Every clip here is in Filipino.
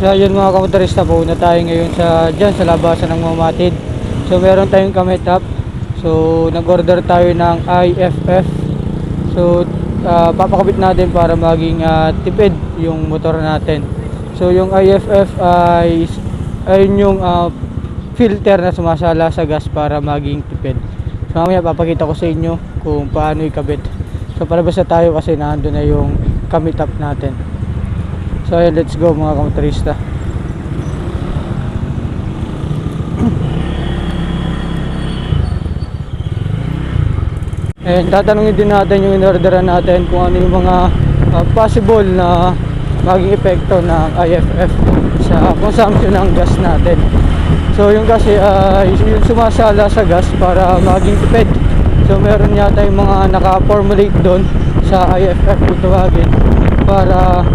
So ayun mga kamotorista po na tayo ngayon sa dyan sa labasan ng Mamatid. So meron tayong kamit up. So nag-order tayo ng IFF. So ah, papakabit natin para maging ah, tipid yung motor natin. So yung IFF ay ayun yung ah, filter na sumasala sa gas para maging tipid. So mamaya papakita ko sa inyo kung paano ikabit. So palabas na tayo kasi nandun na yung kamit up natin. So ayun, let's go mga kamotorista. And tatanungin din natin yung inorderan natin kung ano yung mga uh, possible na maging epekto ng IFF sa consumption ng gas natin. So yung kasi uh, yung sumasala sa gas para maging tipid. So meron yata yung mga naka-formulate doon sa IFF kung tawagin para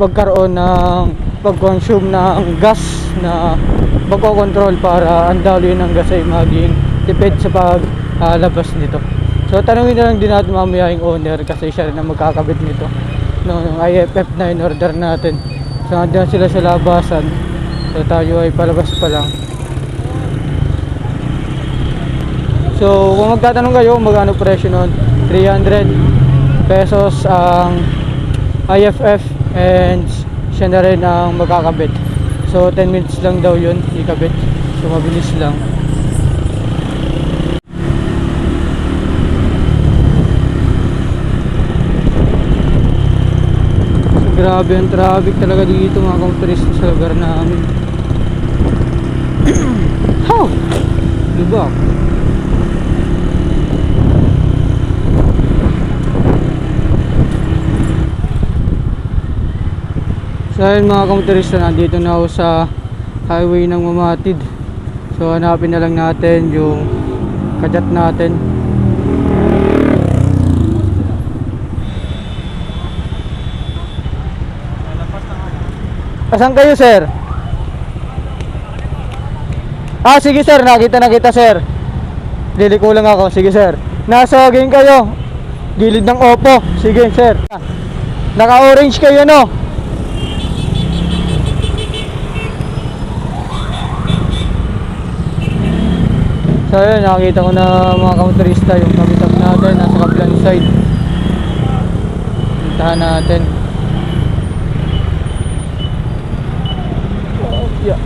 magkaroon ng pag-consume ng gas na magkocontrol para ang daloy ng gas ay maging tipid sa paglabas nito. So tanungin na lang din natin mamaya yung owner kasi siya rin ang magkakabit nito ng IFF na in order natin. So nandiyan sila sa labasan. So tayo ay palabas pa lang. So kung magtatanong kayo magkano presyo nun 300 pesos ang IFF and siya na rin ang magkakabit. So 10 minutes lang daw yun ikabit. So mabilis lang. So, grabe ang traffic talaga dito mga kamotorista sa lugar namin. How? Diba? So ayun mga kamotorista, nandito na ako sa highway ng Mamatid. So hanapin na lang natin yung kadyat natin. Asan kayo sir? Ah sige sir, nakita na kita sir. Liliko lang ako, sige sir. Nasa game kayo. Gilid ng Oppo. Sige sir. Naka-orange kayo no? So ayun, nakakita ko na mga kamotorista yung kamitap natin nasa kabilang side. Puntahan natin. Oh, yeah.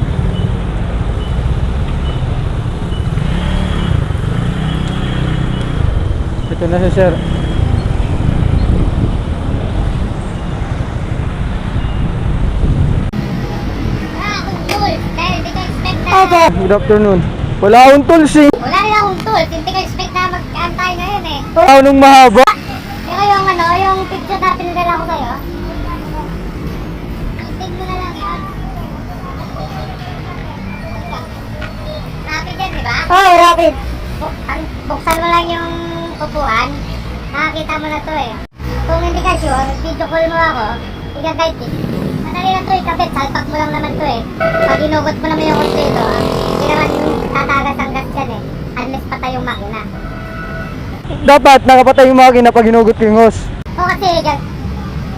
Ito na si sir. Ah, good afternoon. Wala akong tools eh. Untol. Hindi ka expect na mag-antay ngayon eh. Wala nung mahaba. Yung yung ano, yung picture na pinadala ko sa'yo. Tig mo na lang yan. Rapid yan, di ba? Ah, rapid. Bu- ang- buksan mo lang yung upuan. Nakakita mo na to eh. Kung hindi ka sure, video call mo ako. Ika-guide eh. Madali na to ikabit. Salpak mo lang naman to eh. Pag inugot mo naman yung kontrito, hindi naman tatagas ang gas yan eh. Unless patay yung makina. Dapat nakapatay yung makina pag hinugot ko yung hose. O kasi,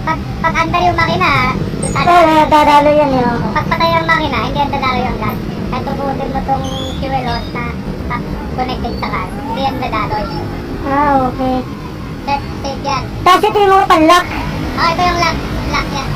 pag, pag under yung makina, Oo, dadalo yan eh. Pag patay ang makina, hindi yan dadalo yung gas. Kahit tubutin mo tong fuel hose na na connected sa gas, hindi yan dadalo. Ah, okay. Set, safe yan. Tapos ito yung mga panlock. Oh, ito yung lock, lock yan.